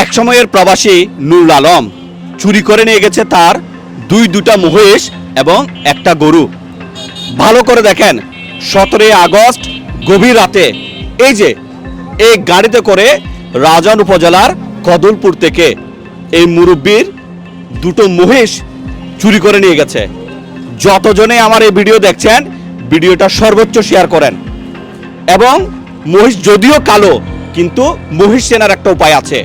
এক সময়ের প্রবাসী নুরুল আলম চুরি করে নিয়ে গেছে তার দুই, দুটা মহিষ এবং একটা গরু। ভালো করে দেখেন, সতেরোই আগস্ট গভীর রাতে এই যে, এই গাড়িতে করে রাজান উপজেলার কদলপুর থেকে এই মুরব্বীর দুটো মহিষ চুরি করে নিয়ে গেছে। যতজনে আমার এই ভিডিও দেখছেন, ভিডিওটা সর্বোচ্চ শেয়ার করেন। এবং মহিষ যদিও কালো, কিন্তু মহিষ চেনার একটা উপায় আছে।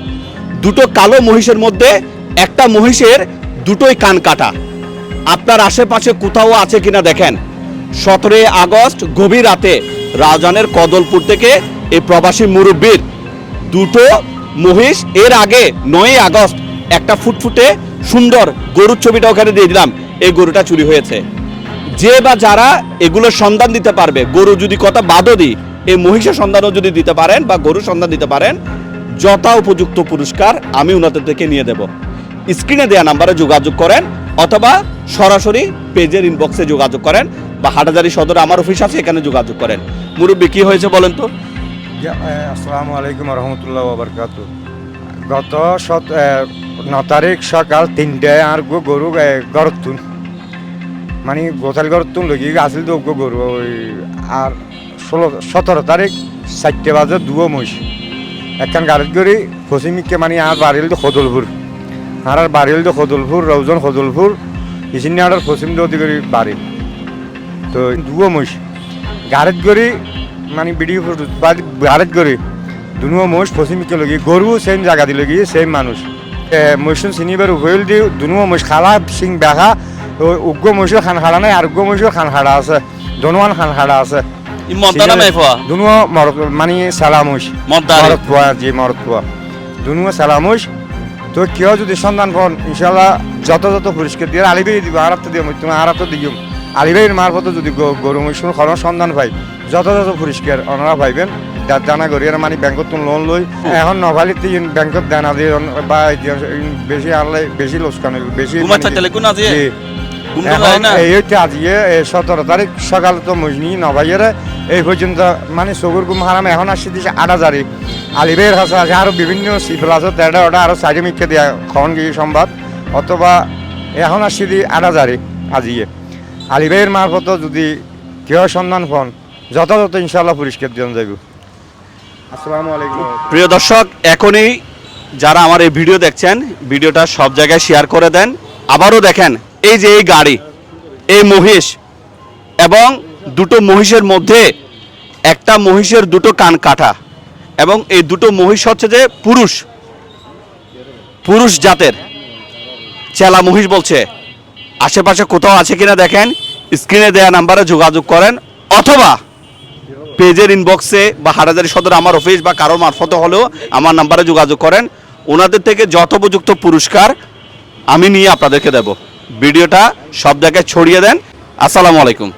দুটো কালো মহিষের মধ্যে একটা মহিষের দুটোই কান কাটা। আপনার আশেপাশে কোথাও আছে কিনা দেখেন। সতেরোই আগস্ট গভীর রাতে রাজধানের কদলপুর থেকে এই প্রবাসী মুরব্বীর দুটো মহিষ, এর আগে নয় আগস্ট একটা ফুটফুটে সুন্দর গরুর ছবিটা ওখানে দিয়ে দিলাম, এই গরুটা চুরি হয়েছে। যে বা যারা এগুলোর সন্ধান দিতে পারবে, গরু যদি কথা বাদও দিই, এই মহিষের সন্ধানও যদি দিতে পারেন বা গরুর সন্ধান দিতে পারেন যথা উপযুক্ত পুরস্কার আমি ওনাদের থেকে নিয়ে দেব। স্ক্রিনে দেওয়া নাম্বারে যোগাযোগ করেন অথবা সরাসরি পেজের ইনবক্সে যোগাযোগ করেন বা হাটাজারি সদর আমার অফিস আছে এখানে যোগাযোগ করেন। মুরব্বী কি হয়েছে বলেন তো? আসসালামু আলাইকুম রহমতুল্লাহ বাবরকাত গত সত ন তারিখ সকাল তিনটায় আর গো গরু এ, গরত মানে গোথাল গরত তুন লগি আসিল তো গরু ওই আর ষোলো সতেরো তারিখ চারটে বাজে দুয়ো মহিষ। একখান গাড়িত গড়ি পশ্চিমিককে মানে আর বাড়িল তো সদলপুর আর আর বাড়িল তো সদলপুর রৌজন সদলপুর ইসিনি আর পশ্চিম দৌদি করি বাড়ি তো দুয়ো মহিষ। গাড়িত গড়ি মানে ভিডিও গাড়িত গড়ি দুনুয়া মোষ পশ্চিমকে লগি গরু সেম জায়গা দি লগি সেম মানুষ। মহিষুন চিনিবার উভয়ল দি দুনুয়া মোষ খালা, সিং, বেহা উগ্র মহিষের খান খাড়া নাই আর উগ্র মহিষের খান খাড়া আছে দনুয়ান খান খাড়া আছে। দুনুয়া মানে সালামুষ মদ্দারি। মরত পোয়া জি মরত পোয়া দুনুয়া সালামুষ তো কেউ যদি সন্ধান পান ইনশাল্লাহ যত যত পুরস্কার দিয়ে আলিবাই দিব আর তো তুমি আর তো আলিবাইয়ের মারফত যদি গরু মহিষুর খরচ সন্ধান পাই যত যত পুরস্কার ওনারা পাইবেন যার দানা করি আর মানে ব্যাংকত লোন লই এখন নভালিতে ব্যাংকত দানা দিয়ে বা বেশি আনলে বেশি লোকসান হইব বেশি এই হচ্ছে আজকে সতেরো তারিখ সকাল তো মজনি নভাইয়ের এই পর্যন্ত মানে সগুর গুম হারাম এখন আসছে দিছে আট আলিবের হাসা আছে আরও বিভিন্ন সিফল আছে তেরোটা ওটা আরও সাইডে মিখে দেওয়া খন গিয়ে সংবাদ অথবা এখন আসছে দি আট আজিয়ে আলিবের মারফত যদি কেউ সন্ধান ফোন যথাযথ ইনশাল্লাহ পরিষ্কার দিয়ে যাইব। আসসালামু আলাইকুম। প্রিয় দর্শক এখনই যারা আমার এই ভিডিও দেখছেন ভিডিওটা সব জায়গায় শেয়ার করে দেন। আবারও দেখেন এই যে এই গাড়ি এই মহিষ এবং দুটো মহিষের মধ্যে একটা মহিষের দুটো কান কাটা এবং এই দুটো মহিষ হচ্ছে যে পুরুষ পুরুষ জাতের। চেলা মহিষ বলছে। আশেপাশে কোথাও আছে কিনা দেখেন স্ক্রিনে দেওয়া নাম্বারে যোগাযোগ করেন, অথবা পেজের ইনবক্সে বা হাটাজারি সদর আমার অফিস বা কারোর মারফত হলেও আমার নাম্বারে যোগাযোগ করেন। ওনাদের থেকে যত উপযুক্ত পুরস্কার আমি নিয়ে আপনাদেরকে দেব। ভিডিওটা সব জায়গায় ছড়িয়ে দেন। আসসালামু আলাইকুম।